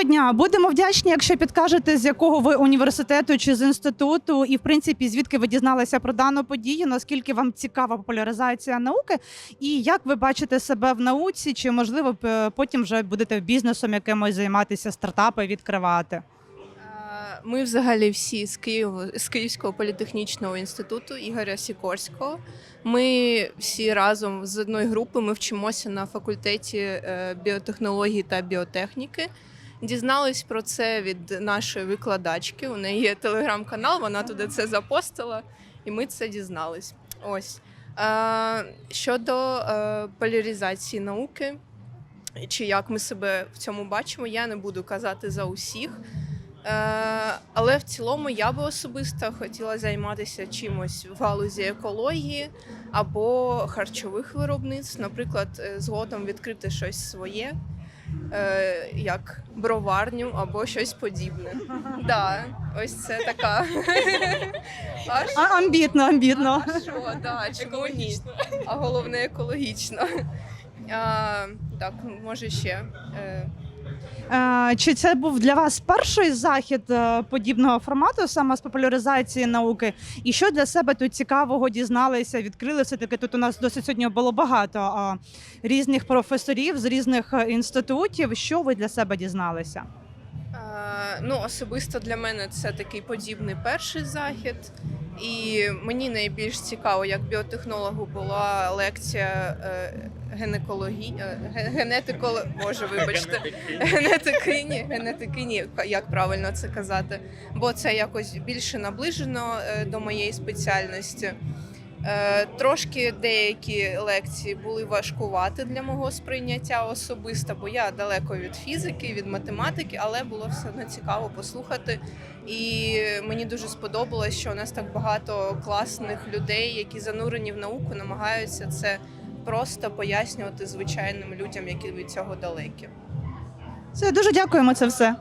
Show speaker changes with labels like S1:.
S1: Доброго дня. Будемо вдячні, якщо підкажете, з якого ви університету чи з інституту, і в принципі звідки ви дізналися про дану подію, наскільки вам цікава популяризація науки, і як ви бачите себе в науці, чи можливо потім вже будете бізнесом якимось займатися, стартапи відкривати?
S2: Е, Ми взагалі всі з Києва з Київського політехнічного інституту Ігоря Сікорського. Ми всі разом з одної групи ми вчимося на факультеті е, біотехнології та біотехніки. Дізнались про це від нашої викладачки. У неї є телеграм-канал, вона туди це запостила, і ми це дізнались. Ось Е, щодо е, поляризації науки, чи як ми себе в цьому бачимо, я не буду казати за усіх. Е, але в цілому я би особисто хотіла займатися чимось в галузі екології або харчових виробництв, наприклад, згодом відкрити щось своє, е, як броварню або щось подібне. Да, ось це така. А
S1: А, амбітно, амбітно.
S2: а що, да, чому ні? А головне екологічно. А, так, може ще. Е,
S1: Чи це був для вас перший захід е, подібного формату, саме з популяризації науки? І що для себе тут цікавого дізналися, відкрили все таки тут у нас досить сьогодні було багато е, різних професорів з різних е, інститутів. Що ви для себе дізналися?
S2: Е, Ну, особисто для мене це такий подібний перший захід. І мені найбільш цікаво, як біотехнологу була лекція е, генетико... е, ге- генетиколо... Боже, вибачте, генетикині, генетикині, як правильно це казати, бо це якось більше наближено е, до моєї спеціальності. Е, Трошки деякі лекції були важкувати для мого сприйняття особисто, бо я далеко від фізики, від математики, але було все одно цікаво послухати. І мені дуже сподобалось, що у нас так багато класних людей, які занурені в науку, намагаються це просто пояснювати звичайним людям, які від цього далекі.
S1: Все, дуже дякуємо це все.